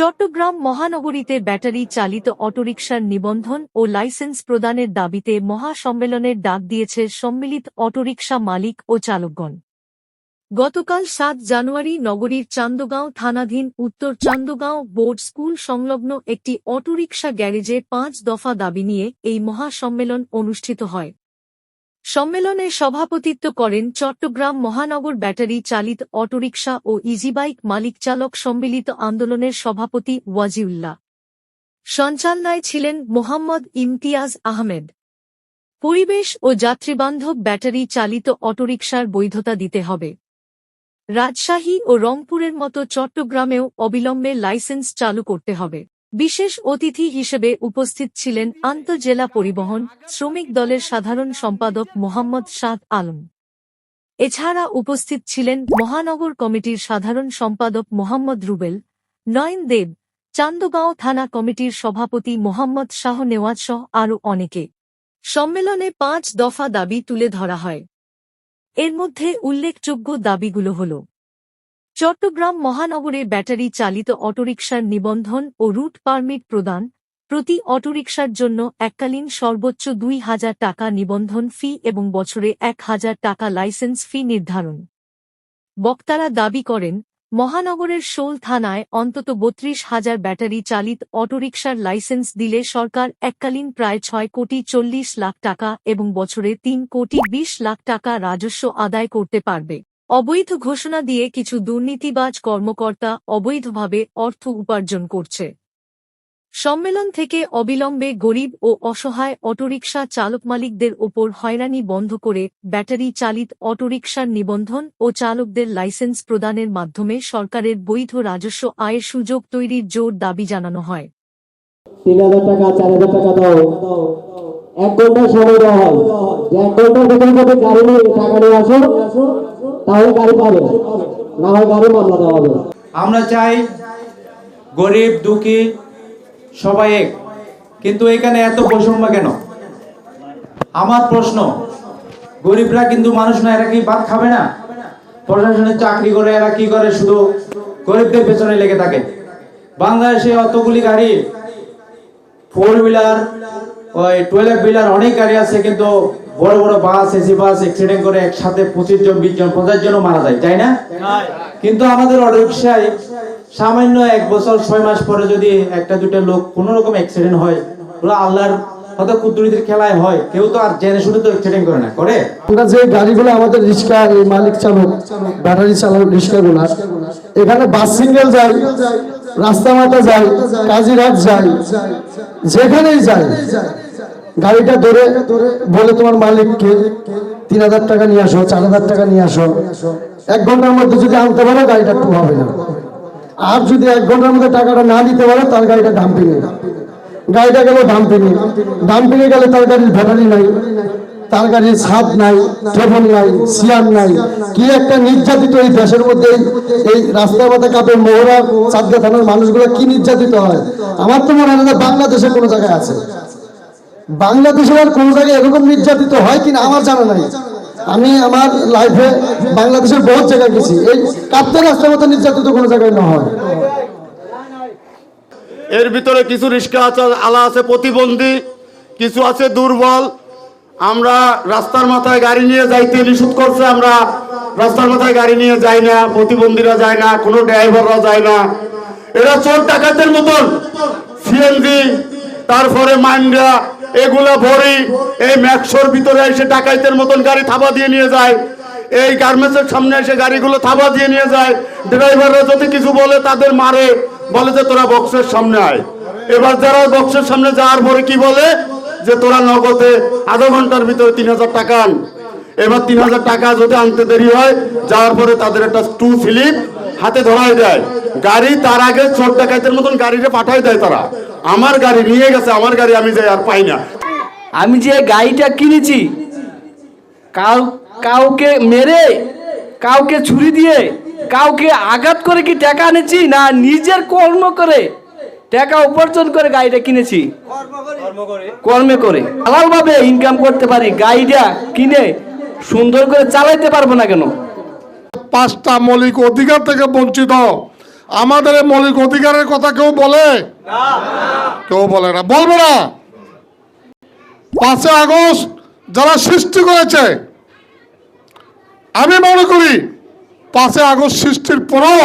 চট্টগ্রাম মহানগরীতে ব্যাটারি চালিত অটোরিকশার নিবন্ধন ও লাইসেন্স প্রদানের দাবিতে মহাসম্মেলনের ডাক দিয়েছে সম্মিলিত অটোরিকশা মালিক ও চালকগণ। গতকাল সাত জানুয়ারি নগরীর চান্দগাঁও থানাধীন উত্তর চান্দগাঁও বোর্ড স্কুল সংলগ্ন একটি অটোরিকশা গ্যারেজে পাঁচ দফা দাবি নিয়ে এই মহাসম্মেলন অনুষ্ঠিত হয়। সম্মেলনে সভাপতিত্ব করেন চট্টগ্রাম মহানগর ব্যাটারি চালিত অটোরিকশা ও ইজিবাইক মালিক চালক সম্মিলিত আন্দোলনের সভাপতি ওয়াজিউল্লাহ। সঞ্চালনায় ছিলেন মোহাম্মদ ইমতিয়াজ আহমেদ। পরিবেশ ও যাত্রীবান্ধব ব্যাটারি চালিত অটোরিকশার বৈধতা দিতে হবে। রাজশাহী ও রংপুরের মতো চট্টগ্রামেও অবিলম্বে লাইসেন্স চালু করতে হবে। বিশেষ অতিথি হিসেবে উপস্থিত ছিলেন আন্তঃজেলা পরিবহন শ্রমিক দলের সাধারণ সম্পাদক মোহাম্মদ সাদ আলম। এছাড়া উপস্থিত ছিলেন মহানগর কমিটির সাধারণ সম্পাদক মোহাম্মদ রুবেল, নয়ন দেব, চান্দগাঁও থানা কমিটির সভাপতি মোহাম্মদ শাহ নেওয়াজ সহ আরও অনেকে। সম্মেলনে পাঁচ দফা দাবি তুলে ধরা হয়। এর মধ্যে উল্লেখযোগ্য দাবিগুলো হল চট্টগ্রাম মহানগরে ব্যাটারি চালিত অটোরিকশার নিবন্ধন ও রুট পারমিট প্রদান, প্রতি অটোরিকশার জন্য এককালীন সর্বোচ্চ দুই হাজার টাকা নিবন্ধন ফি এবং বছরে এক হাজার টাকা লাইসেন্স ফি নির্ধারণ। বক্তারা দাবি করেন, মহানগরের শোল থানায় অন্তত বত্রিশ হাজার ব্যাটারি চালিত অটোরিকশার লাইসেন্স দিলে সরকার এককালীন প্রায় ছয় কোটি চল্লিশ লাখ টাকা এবং বছরে তিন কোটি বিশ লাখ টাকা রাজস্ব আদায় করতে পারবে। অবৈধ ঘোষণা দিয়ে কিছু দুর্নীতিবাজ কর্মকর্তা অবৈধভাবে অর্থ উপার্জন করছে। সম্মেলন থেকে অবিলম্বে গরিব ও অসহায় অটোরিকশা চালক মালিকদের ওপর হয়রানি বন্ধ করে ব্যাটারি চালিত অটোরিকশার নিবন্ধন ও চালকদের লাইসেন্স প্রদানের মাধ্যমে সরকারের বৈধ রাজস্ব আয়ের সুযোগ তৈরির জোর দাবি জানানো হয়। এক ঘণ্টা সময় দেওয়া হয়। এক ঘণ্টার গাড়ি নিয়ে টাকা নিয়ে আসো। আমরা চাই গরিব, দুঃখী, সবাই এক। কিন্তু এখানে এত বৈষম্য কেন? আমার প্রশ্ন, গরিবরা কিন্তু মানুষ না, এরা কি ভাত খাবে না? প্রশাসনের চাকরি করে, এরা কি করে? শুধু গরিবদের পেছনে লেগে থাকে। বাংলাদেশে অতগুলি গাড়ি ফোর হুইলার ওই টুয়েলভ হুইলার অনেক গাড়ি আছে, কিন্তু বড় বড় বাস এসি বাস অ্যাক্সিডেন্ট করে একসাথে পঁচিশ জন বিশ জন পঞ্চাশ জনও মারা যায় তাই না? কিন্তু আমাদের অটো রিক্সায় সামান্য এক বছর ছয় মাস পরে যদি একটা দুটা লোক কোনো রকম অ্যাক্সিডেন্ট হয় ওরা আল্লাহর হয়তো কুদ্দুরিদের খেলায় হয় কেউ তো আর জেনে শুনে তো অ্যাক্সিডেন্ট করে না করে? আমরা যে গাড়িগুলো আমাদের রিক্সা এই মালিক চালক ব্যাটারি চালক রিক্সাগুলো এখানে বাস সিঙ্গেল যায় রাস্তা মাথা যায় কাজিরহাট যায় যেখানেই যায় গাড়িটা ধরে বলে তোমার মালিককে, তিন হাজার টাকা নিয়ে আসো, চার হাজার টাকা নিয়ে আসো। এক ঘণ্টার মধ্যে যদি আনতে পারো, গাড়িটা টু হবে না। আর যদি এক ঘণ্টার মধ্যে টাকাটা না দিতে পারো, তার গাড়িটা ডাম্পিংয়ে গাড়িটা গেল ডাম্পিংয়ে ডাম্পিংয়ে গেলে তার গাড়ির ব্যাটারি নাই। তার গাড়ির ছাদ নাই ট্রেবল নাই সিয়ার নাই। কি একটা নির্যাতিত এই দেশের মধ্যে এই- রাস্তা মাথা কাপে মোহরা চাঁদগা থানার মানুষগুলো কি নির্যাতিত হয়? আমার তো মনে হয় না বাংলাদেশে কোনো জায়গায় আছে। বাংলাদেশের আর কোনো জায়গায় এরকম নির্যাতিত হয় কিনা আমার জানা নাই। আমি আমার লাইফে বাংলাদেশের বহুত জায়গায় গেছি। এই কাপ্তে রাস্তার মতো নির্যাতিত কোনো জায়গায় না হয়। এর ভিতরে কিছু রিক্সা আছে, আলা আছে, প্রতিবন্ধী, কিছু আছে দুর্বল। আমরা রাস্তার মাথায় গাড়ি নিয়ে যাইতে নিষেধ করছে, আমরা রাস্তার মাথায় গাড়ি নিয়ে যাই না, প্রতিবন্ধীরা যায় না, কোনো ড্রাইভাররা যায় না। এরা চোর ডাকাতের মতন। সিএনজি, তারপরে মাইন্ডা এগুলা ভরি এই ম্যাক্সোর ভিতরে এসে ডাকাইতের মতন গাড়ি থাবা দিয়ে নিয়ে যায়। এই গার্মেন্টসের সামনে এসে গাড়িগুলো থাবা দিয়ে নিয়ে যায়। ড্রাইভাররা যদি কিছু বলে, তাদের মারে। বলে যে, তোরা বক্সের সামনে আয়। এবার যারা বক্সের সামনে যাওয়ার পরে কি বলে? যে, তোরা নগদে আধা ঘণ্টার ভিতরে তিন হাজার টাকা আন। এবার তিন হাজার টাকা যদি আনতে দেরি হয়, যাওয়ার পরে তাদের একটা টু স্লিপ হাতে ধরাই দেয় গাড়ি তার আগে চোর ডাকাইতের মতন গাড়িটা পাঠাই দেয় তারা। আমার গাড়ি নিয়ে গেছে, আমার গাড়ি আমি যাই আর পাই না। আমি যে গাড়িটা কিনেছি, কাউ কাউকে মেরে, কাউকে ছুরি দিয়ে, কাউকে আঘাত করে কি টাকা আনেছি না নিজের কর্ম করে টাকা উপার্জন করে গাড়িটা কিনেছি? কর্মে করে। হালালভাবে ইনকাম করতে পারি, গাড়িটা কিনে সুন্দর করে চালাইতে পারব না কেন? পাঁচটা মৌলিক অধিকার থেকে বঞ্চিত। আমাদের মৌলিক অধিকারের কথা কেউ বলে? কেউ বলে না। বলবে না। পাঁচই আগস্ট যারা সৃষ্টি করেছে আমি মনে করি পাঁচই আগস্ট সৃষ্টির পরও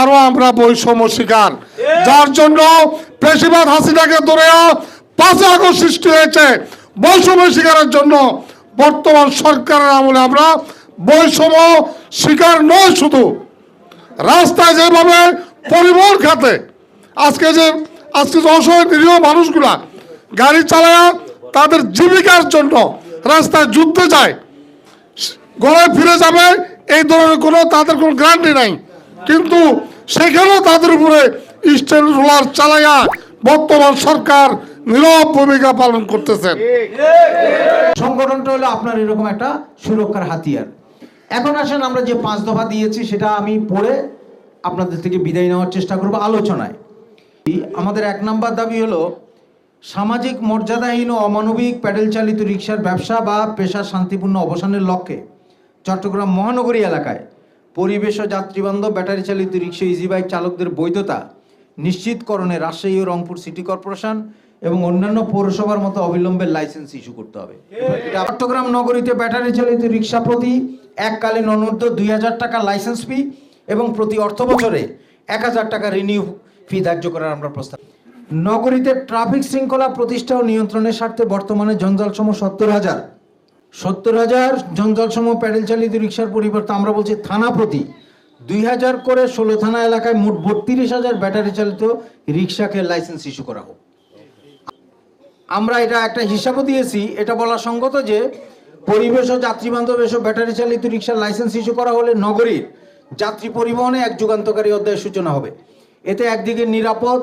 আরও আমরা বৈষম্য শিকার। যার জন্য পেশিবাদ হাসিনাকে ধরে পাঁচই আগস্ট সৃষ্টি হয়েছে। বৈষম্য শিকারের জন্য বর্তমান সরকারের আমলে আমরা বৈষম্য শিকার নয় শুধু। রাস্তায় যেভাবে পরিবহন খাতে, আজকে যে আজকে যে অসহায় নিরীহ মানুষগুলা গাড়ি চালায়া তাদের জীবিকার জন্য রাস্তায় যুদ্ধে যায় ঘরে ফিরে যাবে, এই ধরনের কোনো তাদের কোনো গ্যারান্টি নাই। কিন্তু সেখানেও তাদের উপরে স্টেল রোলার চালাইয়া বর্তমান সরকার নীরব ভূমিকা পালন করতেছেন। সংগঠনটা হলো আপনার এরকম একটা সুরক্ষার হাতিয়ার। এখন আসেন আমরা যে পাঁচ দফা দিয়েছি, সেটা আমি পড়ে আপনাদের থেকে বিদায় নেওয়ার চেষ্টা করব আলোচনায়। আমাদের এক নম্বর দাবি হলো, সামাজিক মর্যাদাহীন ও অমানবিক প্যাডেল চালিত রিক্সার ব্যবসা বা পেশা শান্তিপূর্ণ অবসানের লক্ষ্যে চট্টগ্রাম মহানগরী এলাকায় পরিবেশ ও যাত্রীবান্ধব ব্যাটারি চালিত রিক্সা ইজি বাইক চালকদের বৈধতা নিশ্চিতকরণে রাজশাহী ও রংপুর সিটি কর্পোরেশন এবং অন্যান্য পৌরসভার মতো অবিলম্বে লাইসেন্স ইস্যু করতে হবে। চট্টগ্রাম নগরীতে ব্যাটারি চালিত রিক্সা প্রতি এককালীন অনূর্ধ্ব দুই হাজার টাকা লাইসেন্স ফি এবং প্রতি অর্থ বছরে এক হাজার টাকা রিনিউ ফি ধার্য করার আমরা প্রস্তাব। নগরীতে ট্রাফিক শৃঙ্খলা প্রতিষ্ঠা ও নিয়ন্ত্রণের স্বার্থে বর্তমানে জঞ্জালসম সত্তর হাজার। সত্তর হাজার জঞ্জালসম প্যাডেল চালিত রিক্সার পরিবর্তে আমরা বলছি থানা প্রতি। দুই হাজার করে ষোলো থানা এলাকায় মোট বত্রিশ হাজার ব্যাটারি চালিত রিক্সাকে লাইসেন্স ইস্যু করা হোক। আমরা এটা একটা হিসাবও দিয়েছি, এটা বলা সঙ্গত যে পরিবেশ ও যাত্রী বান্ধব এসব ব্যাটারি চালিত রিক্সার লাইসেন্স ইস্যু করা হলে নগরীর যাত্রী পরিবহনে এক যুগান্তকারী অধ্যায়ের সূচনা হবে। এতে একদিকে নিরাপদ,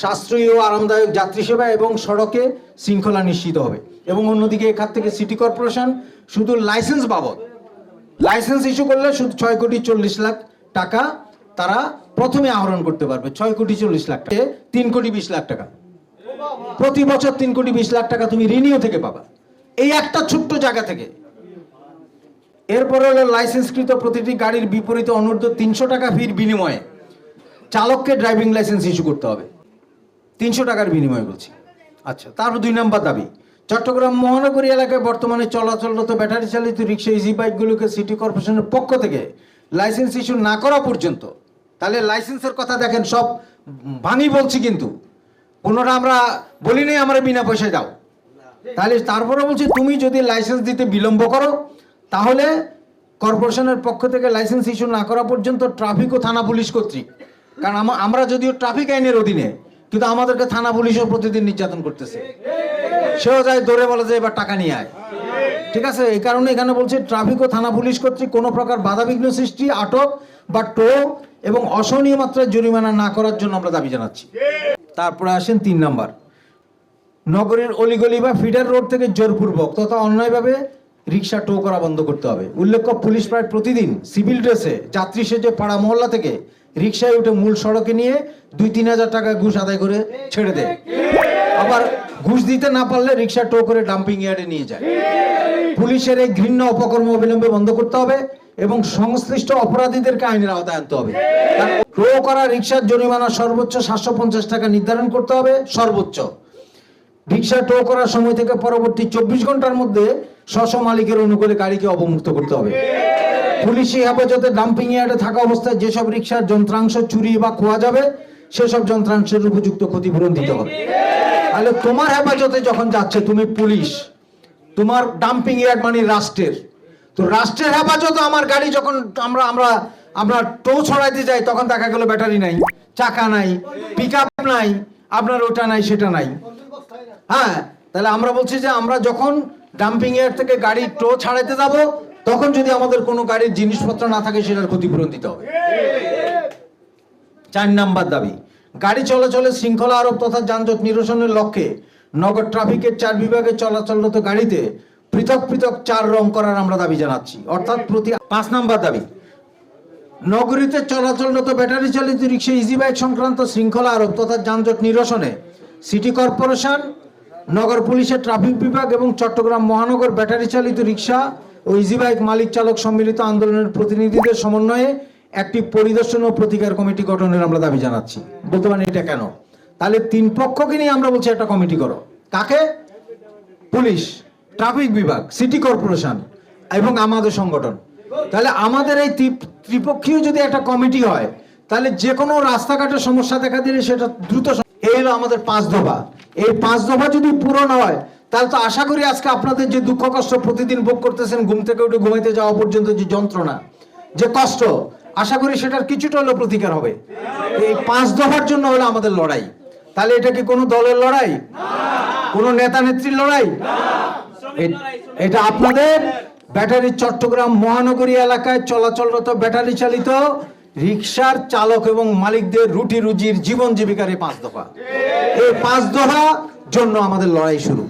সাশ্রয়ী ও আরামদায়ক যাত্রী সেবা এবং সড়কে শৃঙ্খলা নিশ্চিত হবে এবং অন্যদিকে এখান থেকে সিটি কর্পোরেশন শুধু লাইসেন্স বাবদ। লাইসেন্স ইস্যু করলে শুধু ছয় কোটি চল্লিশ লাখ টাকা তারা প্রথমে আহরণ করতে পারবে। ছয় কোটি চল্লিশ লাখ টাকা, তিন কোটি বিশ লাখ টাকা। প্রতি বছর তিন কোটি বিশ লাখ টাকা তুমি রিনিউ থেকে পাবা। এই একটা ছোট্ট জায়গা থেকে। এরপরে হলো লাইসেন্সকৃত প্রতিটি গাড়ির বিপরীতে অনূর্ধ্ব তিনশো টাকা ফির বিনিময়ে চালককে ড্রাইভিং লাইসেন্স ইস্যু করতে হবে। তিনশো টাকার বিনিময়ে বলছি। আচ্ছা তারপর দুই নম্বর দাবি। চট্টগ্রাম মহানগরী এলাকায় বর্তমানে চলাচলরত ব্যাটারি চালিত রিক্সা ইজি বাইকগুলোকে সিটি কর্পোরেশনের পক্ষ থেকে লাইসেন্স ইস্যু না করা পর্যন্ত, তাহলে লাইসেন্সের কথা দেখেন সব ভাঙি বলছি কিন্তু। কোনোটা আমরা বলি নাই, আমরা বিনা পয়সায় দাও তাহলে তারপরে বলছি, তুমি যদি লাইসেন্স দিতে বিলম্ব করো, তাহলে কর্পোরেশনের পক্ষ থেকে লাইসেন্স ইস্যু না করা পর্যন্ত ট্রাফিক ও থানা পুলিশ কর্তৃক। কারণ আমরা যদিও ট্রাফিক আইনের অধীনে, কিন্তু আমাদেরকে থানা পুলিশও প্রতিদিন নির্যাতন করতেছে। সেও যায় দৌড়ে বলে যে এবার টাকা নিয়ে আয়। ঠিক আছে? এই কারণে এখানে বলছে ট্রাফিক ও থানা পুলিশ কর্তৃক কোনো প্রকার বাধাবিঘ্ন সৃষ্টি, আটক বা টো এবং অসহনীয় মাত্রায় জরিমানা না করার জন্য আমরা দাবি জানাচ্ছি। তারপরে আসেন তিন নাম্বার। নগরের অলিগলি বা ফিডার রোড থেকে জোরপূর্বক তথা অন্যায়ভাবে রিক্সা টো করা বন্ধ করতে হবে। উল্লেখ্য, পুলিশ প্রায় প্রতিদিন সিভিল ড্রেসে যাত্রী সেজে পাড়া মহল্লা থেকে রিক্সায় উঠে মূল সড়কে নিয়ে দুই তিন হাজার টাকা ঘুষ আদায় করে ছেড়ে দেয়। আবার ঘুষ দিতে না পারলে রিক্সা টো করে ডাম্পিং ইয়ার্ডে নিয়ে যায়। পুলিশের এই ঘৃণ্য অপকর্ম অবিলম্বে বন্ধ করতে হবে এবং সংশ্লিষ্ট অপরাধীদেরকে আইনের আওতায় আনতে হবে। টো করা রিক্সার জরিমানা সর্বোচ্চ সাতশো পঞ্চাশ টাকা নির্ধারণ করতে হবে, সর্বোচ্চ। রিক্সা টো করার সময় থেকে পরবর্তী চব্বিশ ঘণ্টার মধ্যে স্ব মালিকের অনুকূলে গাড়িকে অবমুক্ত করতে হবে। পুলিশি হেফাজতে ডাম্পিং ইয়ার্ডে থাকা অবস্থায় যেসব রিক্সার যন্ত্রাংশ চুরি বা খোয়া যাবে, সেসব যন্ত্রাংশের উপযুক্ত ক্ষতিপূরণ দিতে হবে। তাহলে তোমার হেফাজতে যখন যাচ্ছে, তুমি পুলিশ, তোমার ডাম্পিং ইয়ার্ড মানে রাষ্ট্রের। তো রাষ্ট্রের হেফাজত আমার গাড়ি যখন আমরা আমরা আমরা টো ছড়াইতে যাই, তখন দেখা গেল ব্যাটারি নাই, চাকা নাই পিক নাই আপনার ওটা নাই, সেটা নাই। হ্যাঁ তাহলে আমরা বলছি যে আমরা যখন ডাম্পিং ইয়ার্ড থেকে গাড়ি টো ছাড়াইতে যাব, তখন যদি আমাদের কোনো গাড়ির জিনিসপত্র না থাকে, সেটার ক্ষতিপূরণ দিতে হবে। চার নাম্বার দাবি, গাড়ি চলাচলে শৃঙ্খলা আরোপ তথা যানজট নিরসনের লক্ষ্যে নগর ট্রাফিকের চার বিভাগে চলাচলরত গাড়িতে পৃথক পৃথক চার রং করার আমরা দাবি জানাচ্ছি। অর্থাৎ প্রতি পাঁচ নাম্বার দাবি নগরীতে চলাচলরত ব্যাটারি চালিত রিক্সা ইজি বাইক সংক্রান্ত শৃঙ্খলা আরোপ তথা যানজট নিরসনে সিটি কর্পোরেশন, নগর পুলিশের ট্রাফিক বিভাগ এবং চট্টগ্রাম মহানগর ব্যাটারি চালিত রিক্সা ও ইজি বাইক মালিক চালক সম্মিলিত আন্দোলনের প্রতিনিধিদের সমন্বয়ে একটি পরিদর্শন ও প্রতিকার কমিটি গঠনের আমরা দাবি জানাচ্ছি। বলতে পারেন এটা কেন? তাহলে তিন পক্ষকে নিয়ে আমরা বলছি একটা কমিটি করো। কাকে? পুলিশ, ট্রাফিক বিভাগ, সিটি কর্পোরেশন এবং আমাদের সংগঠন। তাহলে আমাদের এই ত্রিপক্ষীয় যদি একটা কমিটি হয় তাহলে যে কোনো রাস্তাঘাটের সমস্যা দেখা দিলে সেটা দ্রুত এই হলো আমাদের পাঁচ দফা। এই পাঁচ দফা যদি পূরণ হয় তাহলে তো আশা করি আজকে আপনাদের যে দুঃখ কষ্ট প্রতিদিন ভোগ করতেছেন ঘুম থেকে উঠে ঘুমাইতে যাওয়া পর্যন্ত যে যন্ত্রণা যে কষ্ট আশা করি সেটার কিছুটা হলেও প্রতিকার হবে। এই পাঁচ দফার জন্য হলো আমাদের লড়াই। তাহলে এটা কি কোনো দলের লড়াই? কোনো নেতা নেত্রীর লড়াই এটা আপনাদের ব্যাটারি চট্টগ্রাম মহানগরী এলাকায় চলাচলরত ব্যাটারি চালিত রিক্সার চালক এবং মালিকদের রুটি রুজির জীবন জীবিকার এই পাঁচ দফা। এই পাঁচ দফা জন্য আমাদের লড়াই শুরু।